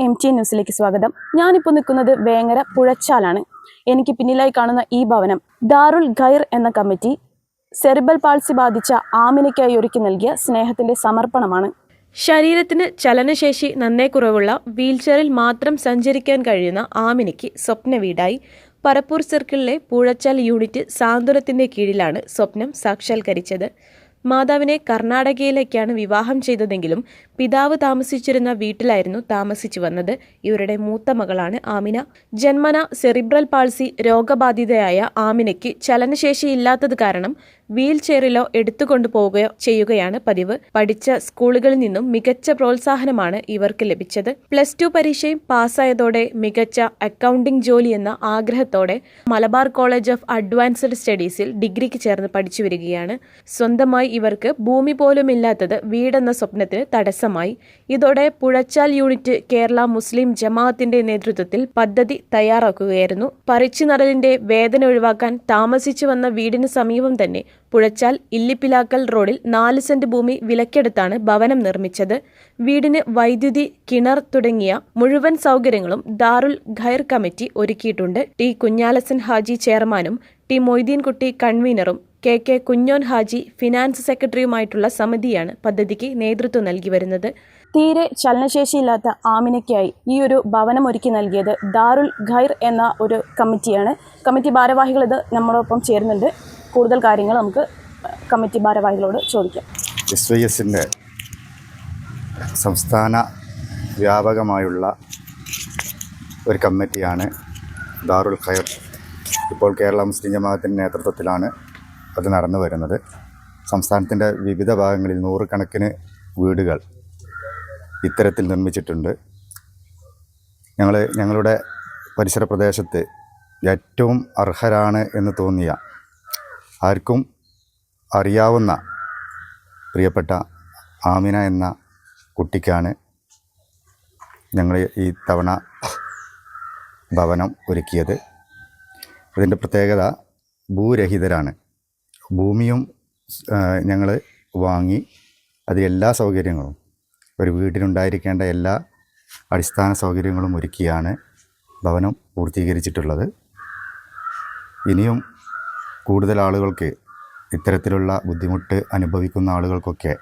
M T ന്യൂസിലേക്ക് സ്വാഗതം. ഞാനിപ്പോൾ നിൽക്കുന്നത് വേങ്ങര പുഴച്ചാലാണ്. എനിക്ക് പിന്നിലായി കാണുന്ന ഈ ഭവനം ദാറുൽ ഖൈർ എന്ന കമ്മിറ്റി സെറിബൽ പാൾസി ബാധിച്ച ആമിനയ്ക്കായി ഒരുക്കി നൽകിയ സ്നേഹത്തിന്റെ സമർപ്പണമാണ്. ശരീരത്തിന് ചലനശേഷി നന്നേ കുറവുള്ള വീൽചെയറിൽ മാത്രം സഞ്ചരിക്കാൻ കഴിയുന്ന ആമിനയ്ക്ക് സ്വപ്ന വീടായി. പരപ്പൂർ സർക്കിളിലെ പൂഴച്ചാൽ യൂണിറ്റ് സാന്ത്വനത്തിന്റെ കീഴിലാണ് സ്വപ്നം സാക്ഷാത്കരിച്ചത്. മാതാവിനെ കർണാടകയിലേക്കാണ് വിവാഹം ചെയ്തതെങ്കിലും പിതാവ് താമസിച്ചിരുന്ന വീട്ടിലായിരുന്നു താമസിച്ചു വന്നത്. ഇവരുടെ മൂത്ത മകളാണ് ആമിന. ജന്മന സെറിബ്രൽ പാൾസി രോഗബാധിതയായ ആമിനയ്ക്ക് ചലനശേഷിയില്ലാത്തത് കാരണം വീൽ ചെയറിലോ എടുത്തുകൊണ്ടു പോവുകയോ ചെയ്യുകയാണ് പതിവ്. പഠിച്ച സ്കൂളുകളിൽ നിന്നും മികച്ച പ്രോത്സാഹനമാണ് ഇവർക്ക് ലഭിച്ചത്. പ്ലസ് ടു പരീക്ഷയും പാസ്സായതോടെ മികച്ച അക്കൗണ്ടിംഗ് ജോലി എന്ന ആഗ്രഹത്തോടെ മലബാർ കോളേജ് ഓഫ് അഡ്വാൻസ്ഡ് സ്റ്റഡീസിൽ ഡിഗ്രിക്ക് ചേർന്ന് പഠിച്ചു വരികയാണ്. സ്വന്തമായി ഇവർക്ക് ഭൂമി പോലും ഇല്ലാത്തത് വീടെന്ന സ്വപ്നത്തിന് തടസ്സമായി. ഇതോടെ പുഴച്ചാൽ യൂണിറ്റ് കേരള മുസ്ലിം ജമാഅത്തിന്റെ നേതൃത്വത്തിൽ പദ്ധതി തയ്യാറാക്കുകയായിരുന്നു. പറിച്ചു നടലിന്റെ വേദന ഒഴിവാക്കാൻ താമസിച്ചു വന്ന വീടിന് സമീപം തന്നെ പുഴച്ചാൽ ഇല്ലിപ്പിലാക്കൽ റോഡിൽ നാല് സെന്റ് ഭൂമി വിലക്കെടുത്താണ് ഭവനം നിർമ്മിച്ചത്. വീടിന് വൈദ്യുതി കിണർ തുടങ്ങിയ മുഴുവൻ സൗകര്യങ്ങളും ദാറുൽ ഖൈർ കമ്മിറ്റി ഒരുക്കിയിട്ടുണ്ട്. ടി കുഞ്ഞാലസൻ ഹാജി ചെയർമാനും T Moideenkutty കൺവീനറും K K Kunjon Haji finance സെക്രട്ടറിയുമായിട്ടുള്ള സമിതിയാണ് പദ്ധതിക്ക് നേതൃത്വം നൽകി വരുന്നത്. തീരെ ചലനശേഷിയില്ലാത്ത ആമിനയ്ക്കായി ഈ ഒരു ഭവനം ഒരുക്കി നൽകിയത് ദാറുൽ ഖൈർ എന്ന ഒരു കമ്മിറ്റിയാണ്. കമ്മിറ്റി ഭാരവാഹികൾ ഇത് നമ്മളോടൊപ്പം ചേരുന്നുണ്ട്. കൂടുതൽ കാര്യങ്ങൾ നമുക്ക് കമ്മിറ്റി ഭാരവാഹികളോട് ചോദിക്കാം. എസ് വൈ എസിന്റെ സംസ്ഥാന വ്യാപകമായുള്ള ഒരു കമ്മിറ്റിയാണ് ദാറുൽ ഖയർ ഇപ്പോൾ കേരള മുസ്ലിം ജമാഅത്തിന്റെ നേതൃത്വത്തിലാണ് അത് നടന്നു വരുന്നത്. സംസ്ഥാനത്തിന്റെ വിവിധ ഭാഗങ്ങളിൽ നൂറുകണക്കിന് വീടുകൾ ഇത്തരത്തിൽ നിർമ്മിച്ചിട്ടുണ്ട്. ഞങ്ങൾ ഞങ്ങളുടെ പരിസര പ്രദേശത്ത് ഏറ്റവും അർഹരാണ് എന്ന് തോന്നിയ ആർക്കും അറിയാവുന്ന പ്രിയപ്പെട്ട ആമിന എന്ന കുട്ടിക്കാണ് ഞങ്ങൾ ഈ തവണ ഭവനം ഒരുക്കിയത്. ഇതിന്റെ പ്രത്യേകത ഭൂരഹിതരാണ്. ഭൂമിയും ഞങ്ങൾ വാങ്ങി അതിലെല്ലാ സൗകര്യങ്ങളും ഒരു വീട്ടിനുണ്ടായിരിക്കേണ്ട എല്ലാ അടിസ്ഥാന സൗകര്യങ്ങളും ഒരുക്കിയാണ് ഭവനം പൂർത്തീകരിച്ചിട്ടുള്ളത്. ഇനിയും കൂടുതൽ ആളുകൾക്ക് ഇത്തരത്തിലുള്ള ബുദ്ധിമുട്ട് അനുഭവിക്കുന്ന ആളുകൾക്കൊക്കെ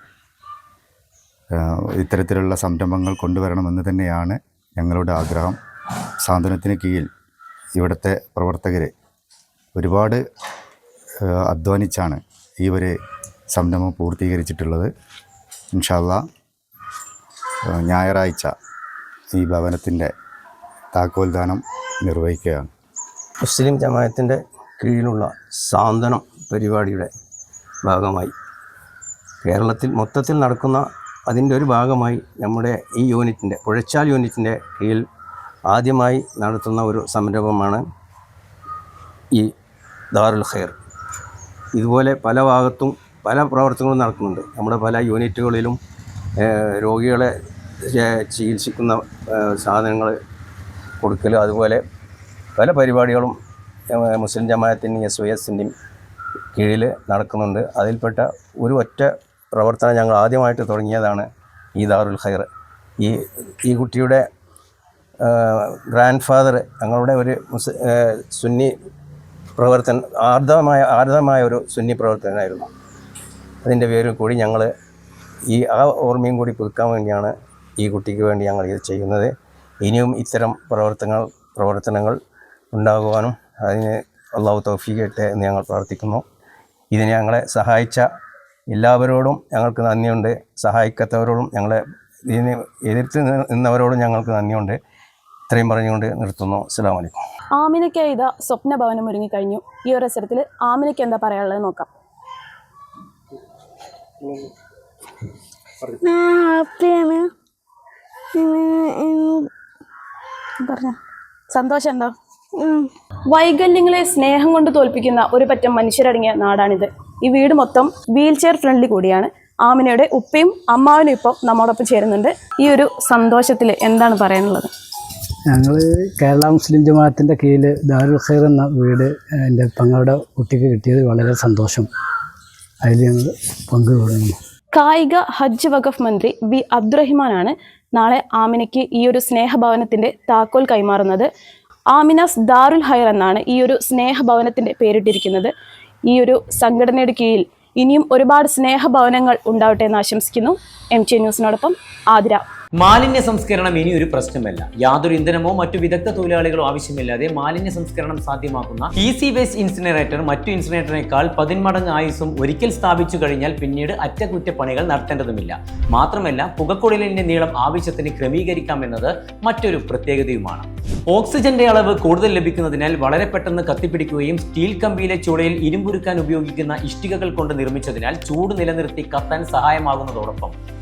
ഇത്തരത്തിലുള്ള സംരംഭങ്ങൾ കൊണ്ടുവരണമെന്ന് തന്നെയാണ് ഞങ്ങളുടെ ആഗ്രഹം. സാന്ത്വനത്തിന് കീഴിൽ ഇവിടുത്തെ പ്രവർത്തകർ ഒരുപാട് അധ്വാനിച്ചാണ് ഈ ഒരു സംരംഭം പൂർത്തീകരിച്ചിട്ടുള്ളത്. ഇൻഷാല്ല ഞായറാഴ്ച ഈ ഭവനത്തിന്റെ താക്കോൽദാനം നിർവഹിക്കുകയാണ്. മുസ്ലിം ജമാഅത്തിന്റെ കീഴിലുള്ള സാന്ത്വനം പരിപാടിയുടെ ഭാഗമായി. കേരളത്തിൽ മൊത്തത്തിൽ നടക്കുന്ന അതിന്റെ ഒരു ഭാഗമായി നമ്മുടെ ഈ യൂണിറ്റിന്റെ പുഴച്ചാൽ യൂണിറ്റിന്റെ കീഴിൽ ആദ്യമായി നടത്തുന്ന ഒരു സംരംഭമാണ് ഈ ദാറുൽ ഖൈർ. ഇതുപോലെ പല ഭാഗത്തും പല പ്രവർത്തനങ്ങളും നടക്കുന്നുണ്ട്. നമ്മുടെ പല യൂണിറ്റുകളിലും രോഗികളെ ചികിത്സിക്കുന്ന സാധനങ്ങൾ കൊടുക്കൽ അതുപോലെ പല പരിപാടികളും മുസ്ലിം ജമാഅത്തിന്റെയും എസ് വൈ എസിന്റെയും കീഴിൽ നടക്കുന്നുണ്ട്. അതിൽപ്പെട്ട ഒരു ഒറ്റ പ്രവർത്തനം ഞങ്ങൾ ആദ്യമായിട്ട് തുടങ്ങിയതാണ് ഈ ദാറുൽ ഖൈർ. ഈ ഈ കുട്ടിയുടെ ഗ്രാൻഡ് ഫാദർ ഞങ്ങളുടെ ഒരു മുസ് സുന്നി പ്രവർത്തൻ ആർദ്രമായ ആർദ്രമായ ഒരു സുന്നി പ്രവർത്തനമായിരുന്നു അതിന്റെ പേരിൽ കൂടി ഞങ്ങൾ ഈ ആ ഓർമ്മയും കൂടി പുതുക്കാൻ വേണ്ടിയാണ് ഈ കുട്ടിക്ക് വേണ്ടി ഞങ്ങൾ ഇത് ചെയ്യുന്നത്. ഇനിയും ഇത്തരം പ്രവർത്തനങ്ങൾ പ്രവർത്തനങ്ങൾ ഉണ്ടാകുവാനും അതിന് അള്ളാഹു തൗഫീഖട്ടെ എന്ന് ഞങ്ങൾ പ്രാർത്ഥിക്കുന്നു. ഇതിന് ഞങ്ങളെ സഹായിച്ച എല്ലാവരോടും ഞങ്ങൾക്ക് നന്ദിയുണ്ട്. സഹായിക്കാത്തവരോടും ഞങ്ങളെ ഇതിന് എതിർത്ത് നിന്നവരോടും ഞങ്ങൾക്ക് നന്ദിയുണ്ട്. ഇത്രയും പറഞ്ഞുകൊണ്ട് നിർത്തുന്നു. അസ്സാം വലൈക്കും ആമിനയ്ക്ക് ഇതാ സ്വപ്ന ഭവനം ഒരുങ്ങിക്കഴിഞ്ഞു. ഈ ഒരു അവസരത്തിൽ ആമിനയ്ക്ക് എന്താ പറയാനുള്ളത് നോക്കാം. ഹാപ്പിയാണ് പറഞ്ഞ. സന്തോഷമുണ്ടോ? വൈകല്യങ്ങളെ സ്നേഹം കൊണ്ട് തോൽപ്പിക്കുന്ന ഒരു പറ്റം മനുഷ്യരടങ്ങിയ നാടാണിത്. ഈ വീട് മൊത്തം വീൽ ചെയർ ഫ്രണ്ട്ലി കൂടിയാണ്. ആമിനയുടെ ഉപ്പയും അമ്മാവനും ഇപ്പം നമ്മോടൊപ്പം ചേരുന്നുണ്ട്. ഈ ഒരു സന്തോഷത്തിൽ എന്താണ് പറയാനുള്ളത്? ഞങ്ങൾ കേരള മുസ്ലിം ജമാഅത്തിന്റെ കീഴിൽ ദാരുൽ ഖൈർ എന്ന വീട് എന്റെ പങ്ങളുടെ കുട്ടിക്ക് കിട്ടിയത് വളരെ സന്തോഷം. അതിൽ ഞങ്ങൾ പങ്കുകൊള്ളുന്നു. കായിക ഹജ്ജ് വഖഫ് മന്ത്രി വി അബ്ദുറഹിമാനാണ് നാളെ ആമിനയ്ക്ക് ഈ ഒരു സ്നേഹഭവനത്തിന്റെ താക്കോൽ കൈമാറുന്നത്. ആമിനാസ് ദാറുൽ ഹൈർ എന്നാണ് ഈ ഒരു സ്നേഹഭവനത്തിന്റെ പേരിട്ടിരിക്കുന്നത്. ഈ ഒരു സംഘടനയുടെ കീഴിൽ ഇനിയും ഒരുപാട് സ്നേഹഭവനങ്ങൾ ഉണ്ടാവട്ടെ എന്ന് ആശംസിക്കുന്നു. എം ടി ന്യൂസിനോടൊപ്പം ആതിര. മാലിന്യ സംസ്കരണം ഇനി ഒരു പ്രശ്നമല്ല. യാതൊരു ഇന്ധനമോ മറ്റു വിദഗ്ധ തൊഴിലാളികളോ ആവശ്യമില്ലാതെ മാലിന്യ സംസ്കരണം സാധ്യമാക്കുന്ന ഈസി വേസ്റ്റ് ഇൻസിനറേറ്റർ മറ്റു ഇൻസിനറേറ്ററിനേക്കാൾ പതിന്മടങ്ങ് ആയുസും ഒരിക്കൽ സ്ഥാപിച്ചു കഴിഞ്ഞാൽ പിന്നീട് അറ്റകുറ്റപ്പണികൾ നടത്തേണ്ടതുമില്ല. മാത്രമല്ല പുകക്കുഴലിന്റെ നീളം ആവശ്യത്തിന് ക്രമീകരിക്കാമെന്നത് മറ്റൊരു പ്രത്യേകതയുമാണ്. ഓക്സിജന്റെ അളവ് കൂടുതൽ ലഭിക്കുന്നതിനാൽ വളരെ പെട്ടെന്ന് കത്തിപ്പിടിക്കുകയും സ്റ്റീൽ കമ്പിയിലെ ചുളയിൽ ഇരുമ്പുരുക്കാൻ ഉപയോഗിക്കുന്ന ഇഷ്ടികകൾ കൊണ്ട് നിർമ്മിച്ചതിനാൽ ചൂട് നിലനിർത്തി കത്താൻ സഹായമാകുന്നതോടൊപ്പം.